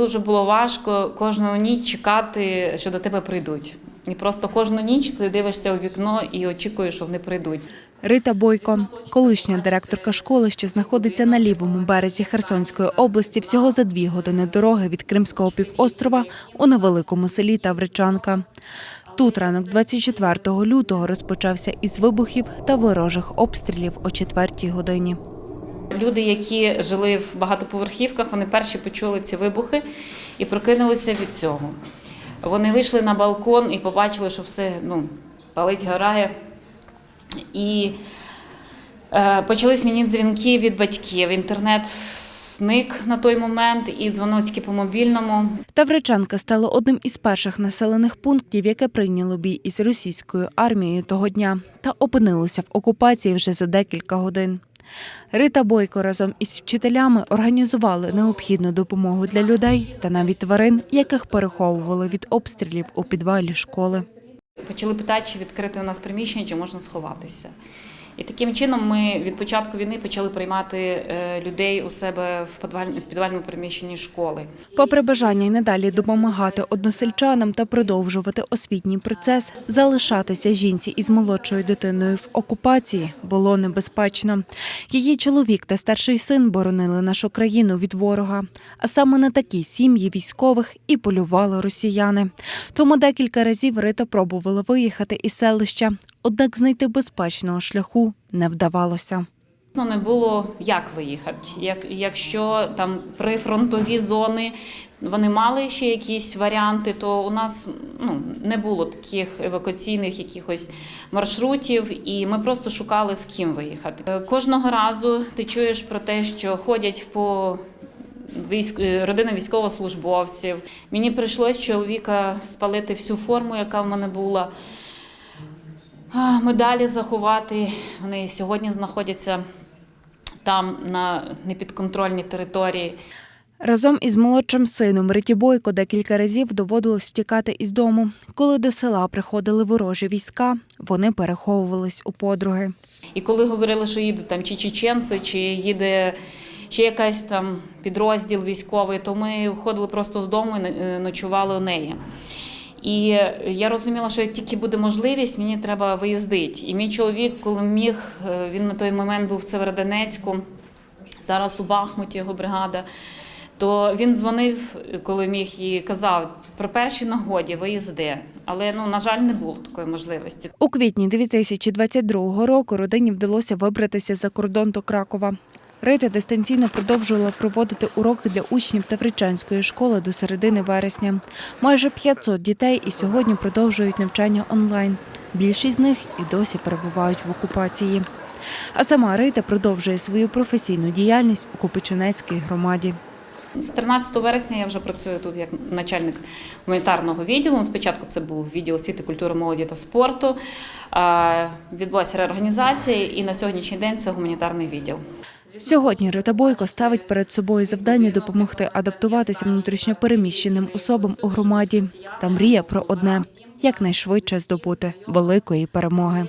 Дуже було важко кожну ніч чекати, що до тебе прийдуть. І просто кожну ніч ти дивишся у вікно і очікуєш, що вони прийдуть. Рита Бойко, колишня директорка школи, що знаходиться на лівому березі Херсонської області, всього за дві години дороги від Кримського півострова у невеликому селі Тавричанка. Тут ранок 24 лютого розпочався із вибухів та ворожих обстрілів о четвертій годині. Люди, які жили в багатоповерхівках, вони перші почули ці вибухи і прокинулися від цього. Вони вийшли на балкон і побачили, що все ну, палить, горає. І е, почались мені дзвінки від батьків. Інтернет зник на той момент і дзвоночки по мобільному. Тавричанка стала одним із перших населених пунктів, яке прийняло бій із російською армією того дня, та опинилося в окупації вже за декілька годин. Рита Бойко разом із вчителями організували необхідну допомогу для людей та навіть тварин, яких переховували від обстрілів у підвалі школи. Почали питати, чи відкрити у нас приміщення, чи можна сховатися. І таким чином ми від початку війни почали приймати е, людей у себе в підваль- в підвальному приміщенні школи. Попри бажання й надалі допомагати односельчанам та продовжувати освітній процес, залишатися жінці із молодшою дитиною в окупації було небезпечно. Її чоловік та старший син боронили нашу країну від ворога. А саме на такі сім'ї військових і полювали росіяни. Тому декілька разів Рита пробувала виїхати із селища, однак знайти безпечного шляху не вдавалося. Ну, не було як виїхати. Як, якщо там прифронтові зони вони мали ще якісь варіанти, то у нас ну, не було таких евакуаційних якихось маршрутів, і ми просто шукали з ким виїхати. Е, Кожного разу ти чуєш про те, що ходять по військ... е, родини військовослужбовців. Мені прийшлось чоловіка спалити всю форму, яка в мене була. Медалі заховати. Вони сьогодні знаходяться там, на непідконтрольній території. Разом із молодшим сином Риті Бойко декілька разів доводилось втікати із дому. Коли до села приходили ворожі війська, вони переховувались у подруги. І коли говорили, що їдуть там чи чеченці, чи їде ще якась там підрозділ військовий, то ми входили просто з дому і е, ночували у неї. І я розуміла, що як тільки буде можливість, мені треба виїздити. І мій чоловік, коли міг, е, він на той момент був в Северодонецьку, зараз у Бахмуті його бригада. То він дзвонив, коли міг, і казав про перші нагоді виїзди. Але ну на жаль, не було такої можливості. У квітні 2022 року родині вдалося вибратися за кордон до Кракова. Рита дистанційно продовжувала проводити уроки для учнів Тавричанської школи до середини вересня. Майже 500 дітей і сьогодні продовжують навчання онлайн. Більшість з них і досі перебувають в окупації. А сама Рита продовжує свою професійну діяльність у Копичинецькій громаді. З 13 вересня я вже працюю тут як начальник гуманітарного відділу. Ну, Спочатку це був відділ освіти, культури, молоді та спорту. Відбулася реорганізація, і на сьогоднішній день це гуманітарний відділ. Сьогодні Рита Бойко ставить перед собою завдання допомогти адаптуватися внутрішньо переміщеним особам у громаді та мріє про одне якнайшвидше здобути великої перемоги.